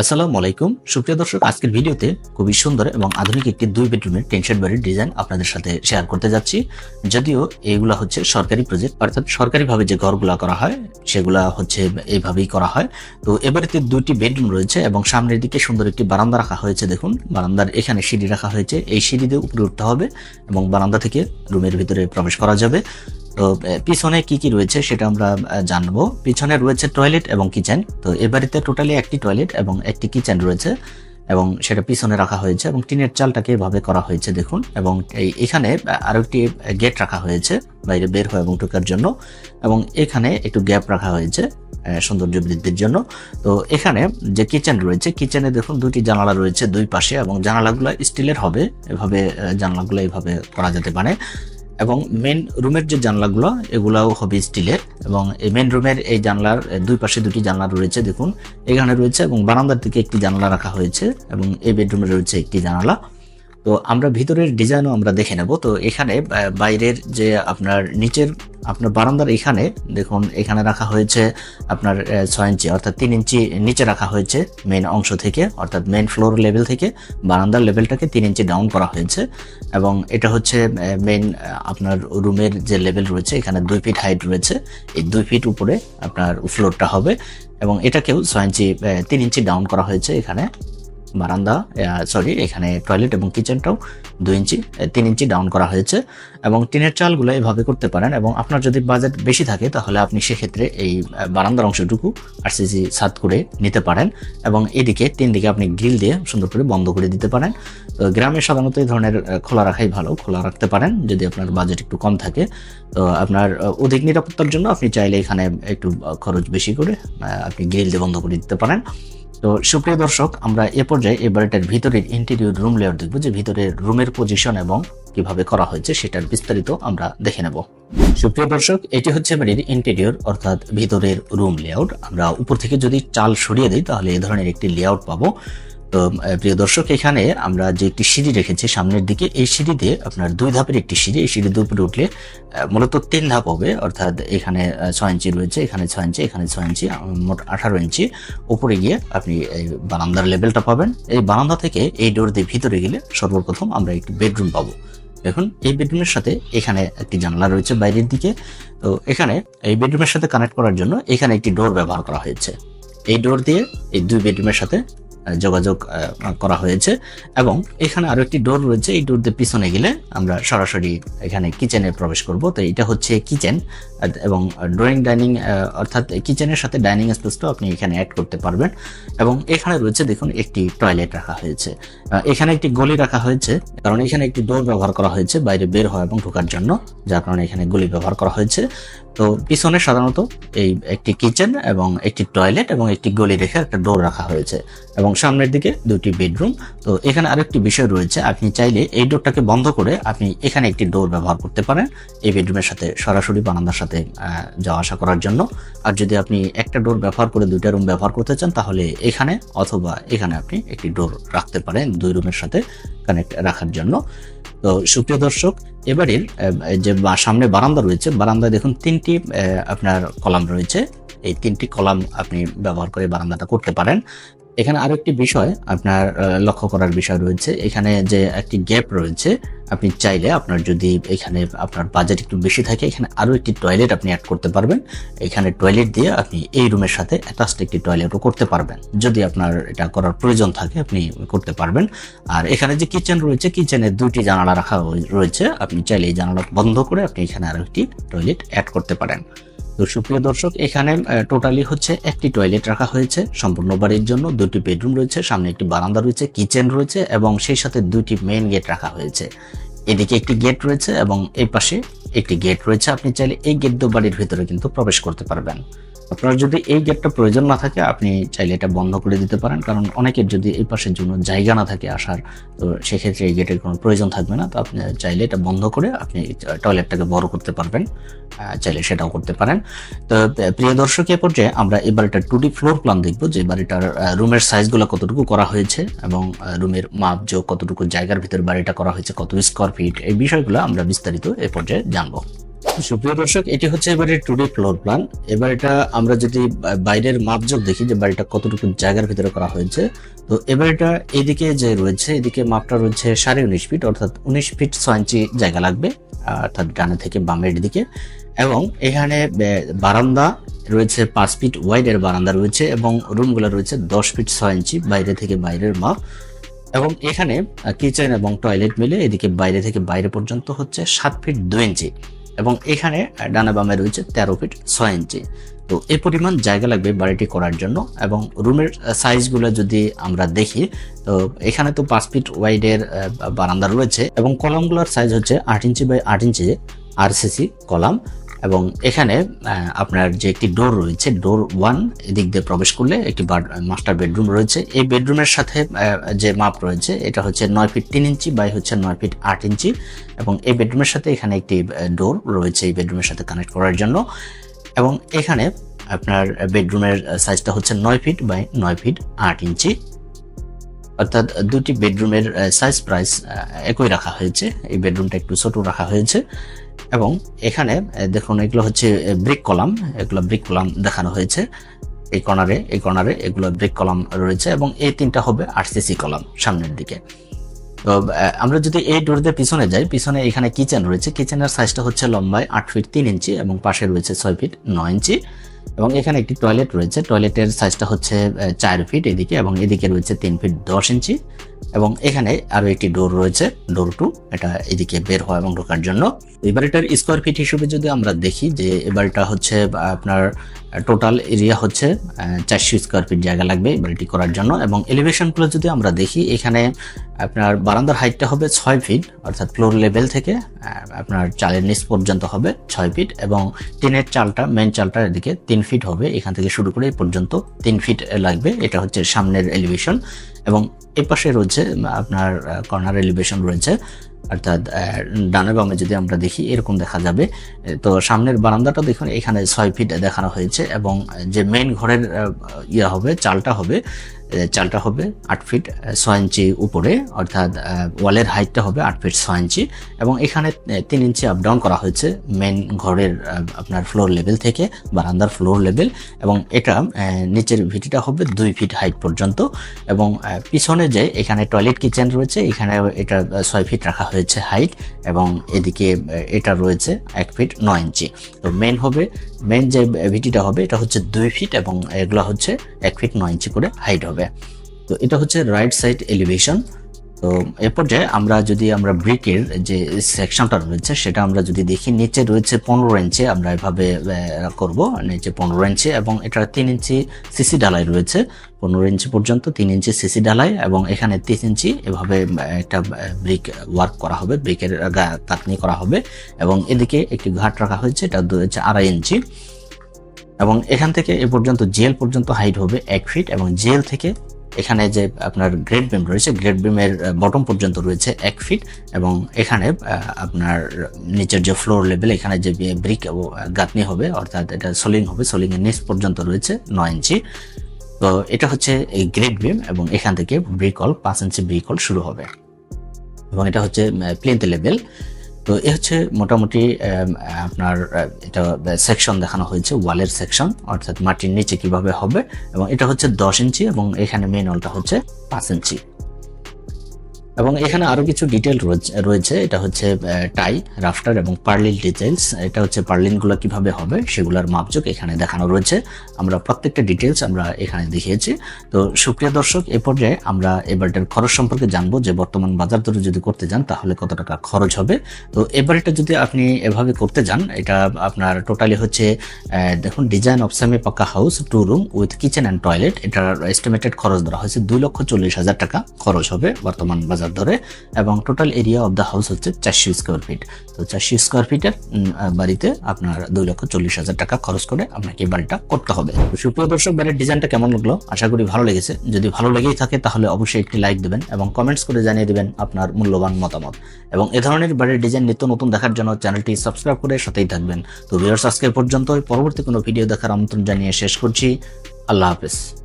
আসসালামু আলাইকুম। সুপ্রিয় দর্শক, আজকের ভিডিওতে খুবই সুন্দর এবং আধুনিক একটি দুই বেডরুমের টেনশন বাড়ির ডিজাইন আপনাদের সাথে শেয়ার করতে যাচ্ছি। যদিও এগুলা হচ্ছে সরকারি প্রজেক্ট অর্থাৎ সরকারিভাবে যে ঘরগুলা করা হয়, সেগুলা হচ্ছে এইভাবেই করা হয়। তো এবারেতে দুইটি বেডরুম রয়েছে এবং সামনের দিকে সুন্দর একটি বারান্দা রাখা হয়েছে, দেখুন। বারান্দার এখানে সিঁড়ি রাখা হয়েছে। এই সিঁড়ি দিয়ে উপরে উঠতে হবে এবং বারান্দা থেকে রুমের ভিতরে প্রবেশ করা যাবে। তো পিছনে কি কি রয়েছে সেটা আমরা জানব। পিছনে রয়েছে টয়লেট এবং কিচেন তো, এ বাড়িতে টোটালি একটি টয়লেট এবং একটি কিচেন রয়েছে এবং সেটা পিছনে রাখা হয়েছে এবং টিনের চালটাকে এভাবে করা হয়েছে, দেখুন। এবং এই, এখানে আরও একটি গেট রাখা হয়েছে বাইরে বের হয় এবং ঢোকার জন্য এবং এখানে একটু গ্যাপ রাখা হয়েছে সৌন্দর্য বৃদ্ধির জন্য। তো, এখানে যে কিচেন রয়েছে কিচেনে দেখুন দুটি জানালা রয়েছে দুই পাশে এবং জানালাগুলো স্টিলের হবে। এভাবে জানালাগুলো এইভাবে করা যেতে পারে। এবং মেন রুমের যে জানলাগুলো, এগুলাও হবে স্টিলের এবং এই মেন রুমের এই জানলার দুই পাশে দুটি জানলা রয়েছে, দেখুন। এখানে রয়েছে এবং বারান্দার দিকে একটি জানলা রাখা হয়েছে এবং এই বেডরুমে রয়েছে একটি জানালা। তো আমরা ভিতরের ডিজাইনও আমরা দেখে নেব। তো এখানে বাইরের যে আপনার নিচের, আপনার বারান্দার এখানে, দেখুন, এখানে রাখা হয়েছে আপনার ছয় ইঞ্চি, অর্থাৎ তিন ইঞ্চি নিচে রাখা হয়েছে মেন অংশ থেকে, অর্থাৎ মেন ফ্লোর লেভেল থেকে। বারান্দার লেভেলটাকে তিন ইঞ্চি ডাউন করা হয়েছে এবং এটা হচ্ছে মেন আপনার রুমের যে লেভেল রয়েছে, এখানে দুই ফিট হাইট রয়েছে। এই দুই ফিট উপরে আপনার ফ্লোরটা হবে এবং এটাকেও ছয় ইঞ্চি তিন ইঞ্চি ডাউন করা হয়েছে এখানে। বারান্দা সরি এখানে টয়লেট এবং কিচেনটাও দুই ইঞ্চি তিন ইঞ্চি ডাউন করা হয়েছে এবং টিনের চালগুলো এভাবে করতে পারেন এবং আপনার যদি বাজেট বেশি থাকে তাহলে আপনি সেক্ষেত্রে এই বারান্দার অংশটুকু আরসিসি ছাদ করে নিতে পারেন এবং এদিকে তিন দিকে আপনি গ্রিল দিয়ে সুন্দর করে বন্ধ করে দিতে পারেন। তো গ্রামে সাধারণত এই ধরনের খোলা রাখাই ভালো, খোলা রাখতে পারেন যদি আপনার বাজেট একটু কম থাকে। তো আপনার অধিক নিরাপত্তার জন্য আপনি চাইলে এখানে একটু খরচ বেশি করে আপনি গ্রিল দিয়ে বন্ধ করে দিতে পারেন। তো সুপ্রিয় দর্শক, আমরা এ পর্যায়ে এই বাড়িটার ভিতরের ইন্টেরিয়র রুম লেয়ার দেখব, যে ভিতরের রুমের পজিশন এবং কীভাবে করা হয়েছে সেটার বিস্তারিত আমরা দেখে নেব। সুপ্রিয় দর্শক, এটি হচ্ছে বাড়ির ইন্টেরিয়র অর্থাৎ ভিতরের রুম লেআউট আমরা উপর থেকে যদি চাল সরিয়ে দিই, তাহলে এই ধরনের একটি লেআউট পাবো। তো প্রিয় দর্শক, এখানে আমরা যে একটি সিঁড়ি রেখেছি সামনের দিকে, এই সিঁড়ি দিয়ে আপনার দুই ধাপের একটি সিঁড়ি, এই সিঁড়ি দিয়ে উপরে উঠলে মূলত তিন ধাপ হবে। অর্থাৎ এখানে ছয় ইঞ্চি রয়েছে, এখানে ছয় ইঞ্চি, এখানে ছয় ইঞ্চি মোট আঠারো ইঞ্চি। উপরে গিয়ে আপনি এই বারান্দার লেভেলটা পাবেন। এই বারান্দা থেকে এই ডোর দিয়ে ভিতরে গেলে সর্বপ্রথম আমরা একটি বেডরুম পাবো। দেখুন, এই বেডরুমের সাথে এখানে একটি জানলা রয়েছে বাইরের দিকে। তো, এখানে এই বেডরুমের সাথে কানেক্ট করার জন্য এখানে একটি ডোর ব্যবহার করা হয়েছে। এই ডোর দিয়ে এই দুই বেডরুমের সাথে যোগাযোগ করা হয়েছে। এবং এখানে আরও একটি ডোর রয়েছে। এই ডোর দিয়ে পিছনে গেলে আমরা সরাসরি এখানে কিচেনে প্রবেশ করব। তো এটা হচ্ছে কিচেন এবং ড্রয়িং ডাইনিং অর্থাৎ কিচেনের সাথে ডাইনিং স্পেসটাও আপনি এখানে অ্যাড করতে পারবেন। এবং এখানে রয়েছে দেখুন একটি টয়লেট রাখা হয়েছে। এখানে একটি গলি রাখা হয়েছে। কারণ এখানে একটি ডোর ব্যবহার করা হয়েছে বাইরে বের হওয়া এবং ঢোকার জন্য, যার কারণে এখানে গলি ব্যবহার করা হয়েছে। তো পিছনে সাধারণত এই একটি কিচেন এবং একটি টয়লেট এবং একটি গলি রেখে একটা ডোর রাখা হয়েছে। এবং সামনের দিকে দুটি বেডরুম। তো এখানে আরেকটি বিষয় রয়েছে, আপনি চাইলে এই ডোরটাকে বন্ধ করে আপনি এখানে একটি ডোর ব্যবহার করতে পারেন এই বেডরুমের সাথে সরাসরি বারান্দার সাথে যাওয়া আসা করার জন্য। আর যদি আপনি একটা ডোর ব্যবহার করে দুইটা রুম ব্যবহার করতে চান, তাহলে এখানে অথবা এখানে আপনি একটি ডোর রাখতে পারেন দুই রুমের সাথে কানেক্ট রাখার জন্য। তো সুপ্রিয় দর্শক, এবারের যে সামনে বারান্দা রয়েছে, বারান্দায় দেখুন তিনটি আপনার কলাম রয়েছে। এই তিনটি কলাম আপনি ব্যবহার করে বারান্দাটা করতে পারেন। এখানে আরও একটি বিষয় আপনার লক্ষ্য করার বিষয় রয়েছে। এখানে যে একটি গ্যাপ রয়েছে, আপনি চাইলে আপনার যদি এখানে আপনার বাজেট একটু বেশি থাকে, এখানে আরও একটি টয়লেট আপনি অ্যাড করতে পারবেন। এখানে টয়লেট দিয়ে আপনি এই রুমের সাথে অ্যাটাচড একটি টয়লেটও করতে পারবেন। যদি আপনার এটা করার প্রয়োজন থাকে, আপনি করতে পারবেন। আর এখানে যে কিচেন রয়েছে কিচেনের দুইটি জানালা রাখা রয়েছে। আপনি চাইলে এই জানালা বন্ধ করে আপনি এখানে আরও একটি টয়লেট অ্যাড করতে পারেন। তো সুপ্রিয় দর্শক, এখানে টোটালি হচ্ছে একটি টয়লেট রাখা হয়েছে। সম্পূর্ণ বাড়ির জন্য দুটি বেডরুম রয়েছে, সামনে একটি বারান্দা রয়েছে কিচেন রয়েছে এবং সেই সাথে দুটি মেন গেট রাখা হয়েছে। এদিকে একটি গেট রয়েছে এবং এই পাশে একটি গেট রয়েছে। আপনি চাইলে এই গেট দিয়ে বাড়ির ভিতরে কিন্তু প্রবেশ করতে পারবেন। আপনার যদি এই গেটটা প্রয়োজন না থাকে, আপনি চাইলে এটা বন্ধ করে দিতে পারেন। কারণ অনেকের যদি এই পাশের জন্য জায়গা না থাকে আসার, তো সেক্ষেত্রে এই গেটের কোনো প্রয়োজন থাকবে না। তো আপনি চাইলে এটা বন্ধ করে আপনি টয়লেটটাকে বড় করতে পারবেন চাইলে সেটাও করতে পারেন। তো প্রিয় দর্শক, এ পর্যায়ে আমরা এই বাড়িটার টু ডি ফ্লোর প্ল্যান দেখব, যে বাড়িটার রুমের সাইজগুলো কতটুকু করা হয়েছে এবং রুমের মাপ, যোগ কতটুকু জায়গার ভিতর বাড়িটা করা হয়েছে, কত স্কোয়ার ফিট এই বিষয়গুলো আমরা বিস্তারিত এ পর্যায়ে জানব। সুপ্রিয় দর্শক, এটি হচ্ছে এবারে টুডে ফ্লোর প্ল্যান এবার এটা আমরা যদি বাইরের মাপজোক দেখি যে বাড়িটা কতটুকু জায়গার ভিতরে করা হয়েছে, তো এবার এটা এদিকে যে রয়েছে, এদিকে মাপটা রয়েছে সাড়ে উনিশ ফিট অর্থাৎ উনিশ ফিট ছয় ইঞ্চি জায়গা লাগবে, অর্থাৎ ডানে থেকে বামের দিকে। এবং এখানে বারান্দা রয়েছে পাঁচ ফিট ওয়াইডের বারান্দা রয়েছে এবং রুমগুলো রয়েছে দশ ফিট ছয় ইঞ্চি বাইরে থেকে বাইরের মাপ। এবং এখানে কিচেন এবং টয়লেট মিলে এদিকে বাইরে থেকে বাইরে পর্যন্ত হচ্ছে সাত ফিট দুই ইঞ্চি এবং এখানে ডানা বামে রয়েছে তেরো ফিট ছয় ইঞ্চি। তো এই পরিমাণ জায়গা লাগবে বাড়িটি করার জন্য এবং রুমের সাইজগুলো যদি আমরা দেখি, তো এখানে তো পাঁচ ফিট ওয়াইডের বারান্দা রয়েছে এবং কলামগুলোর সাইজ হচ্ছে আট ইঞ্চি বাই আট ইঞ্চি আর আরসিসি কলাম। এবং এখানে আপনার যে একটি ডোর রয়েছে ডোর ওয়ান এদিক দিয়ে প্রবেশ করলে একটি মাস্টার বেডরুম রয়েছে। এই বেডরুমের সাথে যে মাপ রয়েছে, এটা হচ্ছে নয় ফিট তিন ইঞ্চি বাই হচ্ছে নয় ফিট আট ইঞ্চি এবং এই বেডরুমের সাথে এখানে একটি ডোর রয়েছে এই বেডরুমের সাথে কানেক্ট করার জন্য। এবং এখানে আপনার বেডরুমের সাইজটা হচ্ছে নয় ফিট বাই নয় ফিট আট ইঞ্চি। অর্থাৎ দুটি বেডরুমের সাইজ প্রাইস একই রাখা হয়েছে। এই বেডরুমটা একটু ছোট রাখা হয়েছে। এবং এখানে দেখুন, এগুলো হচ্ছে ব্রিক কলাম। এগুলো ব্রিক কলাম দেখানো হয়েছে। এই কর্নারে এই কর্নারে এগুলো ব্রিক কলাম রয়েছে এবং এই তিনটা হবে আরসিসি কলাম সামনের দিকে। তো আমরা যদি এই ডোর দিয়ে পিছনে যাই, পিছনে এখানে কিচেন রয়েছে। কিচেনের সাইজটা হচ্ছে লম্বায় আট ফিট তিন ইঞ্চি এবং পাশে রয়েছে ছয় ফিট নয় ইঞ্চি এবং এখানে একটি টয়লেট রয়েছে। টয়লেটের সাইজটা হচ্ছে চার ফিট এদিকে এবং এদিকে রয়েছে তিন ফিট দশ ইঞ্চি। এবং এখানে আরও একটি ডোর রয়েছে। ডোর টু এটা এদিকে বের হয় এবং ঢোকার জন্য। এই বাড়িটার স্কোয়ার ফিট হিসেবে যদি আমরা দেখি যে এই বাড়িটা হচ্ছে আপনার টোটাল এরিয়া হচ্ছে চারশো স্কোয়ার ফিট জায়গা লাগবে এই বাড়িটি করার জন্য। এবং এলিভেশন এলিভেশনগুলো যদি আমরা দেখি, এখানে আপনার বারান্দার হাইটটা হবে ছয় ফিট অর্থাৎ ফ্লোর লেভেল থেকে আপনার চালের নিচ পর্যন্ত হবে ছয় ফিট এবং টিনের চালটা মেন চালটার এদিকে তিন ফিট হবে। এখান থেকে শুরু করে এই পর্যন্ত তিন ফিট লাগবে। এটা হচ্ছে সামনের এলিভেশন এবং এ পাশে রয়েছে আপনার কর্নার এলিভেশন রয়েছে, অর্থাৎ ডানে বামে যদি আমরা দেখি, এরকম দেখা যাবে। তো সামনের বারান্দাটা দেখুন, এখানে ছয় ফিট দেখানো হয়েছে এবং যে মেইন ঘরের ইয়া হবে, চালটা হবে চালটা হবে আট ফিট ছয় ইঞ্চি উপরে, অর্থাৎ ওয়ালের হাইটটা হবে আট ফিট ছয় ইঞ্চি এবং এখানে তিন ইঞ্চি আপ ডাউন করা হয়েছে মেন ঘরের আপনার ফ্লোর লেভেল থেকে, বারান্দার ফ্লোর লেভেল এবং এটা নিচের ভিটিটা হবে দুই ফিট হাইট পর্যন্ত এবং পিছনে যে এখানে টয়লেট কিচেন রয়েছে, এখানে এটা ছয় ফিট রাখা হয়েছে হাইট এবং এদিকে এটা রয়েছে এক ফিট নয় ইঞ্চি। তো মেন হবে মেন যে ভিটিটা হবে, এটা হচ্ছে দুই ফিট এবং এগুলো হচ্ছে এক ফিট নয় ইঞ্চি করে হাইট হবে। তো এটা হচ্ছে রাইট সাইড এলিভেশন তো এ পর্যায়ে আমরা যদি আমরা ব্রিকের যে সেকশনটা রয়েছে, সেটা আমরা যদি দেখি, নিচে রয়েছে পনেরো ইঞ্চি, আমরা এভাবে করব। নিচে পনেরো ইঞ্চি এবং এটা তিন ইঞ্চি সিসি ঢালাই রয়েছে। পনেরো ইঞ্চি পর্যন্ত তিন ইঞ্চি সিসি ঢালাই এবং এখানে তিন ইঞ্চি এভাবে একটা ব্রিক ওয়ার্ক করা হবে, ব্রিকের কাটনি করা হবে এবং এদিকে একটি ঘাট রাখা হয়েছে, এটা হচ্ছে আড়াই ইঞ্চি। এবং এখান থেকে এ পর্যন্ত জেল পর্যন্ত হাইট হবে এক ফিট এবং জেল থেকে এখানে যে আপনার গ্রেট বিম রয়েছে গ্রেট বিমের বটম পর্যন্ত রয়েছে এক ফিট এবং এখানে আপনার নিচের যে ফ্লোর লেভেল এখানে যে ব্রিক গাঁথনি হবে, অর্থাৎ এটা সোলিং হবে সোলিং এর নিচ পর্যন্ত রয়েছে নয় ইঞ্চি তো এটা হচ্ছে এই গ্রেট বিম এবং এখান থেকে ব্রিকল পাঁচ ইঞ্চি ব্রিকল শুরু হবে। এবং এটা হচ্ছে প্লেন্থ লেভেল তো এ হচ্ছে মোটামুটি আপনার এটা সেকশন দেখানো হয়েছে ওয়ালের সেকশন অর্থাৎ মাটির নিচে কীভাবে হবে, এবং এটা হচ্ছে দশ ইঞ্চি, এবং এখানে মেন অলটা হচ্ছে পাঁচ ইঞ্চি। এবং এখানে আরও কিছু ডিটেল রয়েছে এটা হচ্ছে টাই রাফটার এবং পার্লিন ডিটেলস এটা হচ্ছে পার্লিনগুলো কীভাবে হবে সেগুলোর মাপযোগ এখানে দেখানো রয়েছে। আমরা প্রত্যেকটা ডিটেলস আমরা এখানে দেখিয়েছি। তো সুপ্রিয় দর্শক, এ পর্যায়ে আমরা এবারটার খরচ সম্পর্কে জানব যে বর্তমান বাজার দরে যদি করতে যান তাহলে কত টাকা খরচ হবে। তো এবারটা যদি আপনি এভাবে করতে যান, এটা আপনার টোটালি হচ্ছে দেখুন design of semi pucca house two room with kitchen and toilet এটার এস্টিমেটেড খরচ ধরা হয়েছে দুই লক্ষ চল্লিশ হাজার টাকা খরচ হবে বর্তমান বাজার ধরে এবং total area of the house হচ্ছে চারশো স্কোয়ার ফিট তো চারশো স্কোয়ার ফিটের বাড়িতে আপনার দুই লক্ষ চল্লিশ হাজার টাকা খরচ করে আপনাকে বাড়িটা করতে হবে। সুপ্রিয় দর্শক, বাড়ির ডিজাইনটা কেমন লাগল? আশা করি ভালো লেগেছে। যদি ভালো লেগেই থাকে তাহলে অবশ্যই একটি লাইক দেবেন এবং কমেন্টস করে জানিয়ে দেবেন আপনার মূল্যবান মতামত। এবং এ ধরনের বাড়ির ডিজাইন নিত্য নতুন দেখার জন্য চ্যানেলটি সাবস্ক্রাইব করে সাথেই থাকবেন। তো ভিউয়ার্স আজকের পর্যন্ত পরবর্তী কোনো ভিডিও দেখার আমন্ত্রণ জানিয়ে শেষ করছি। আল্লাহ হাফেজ।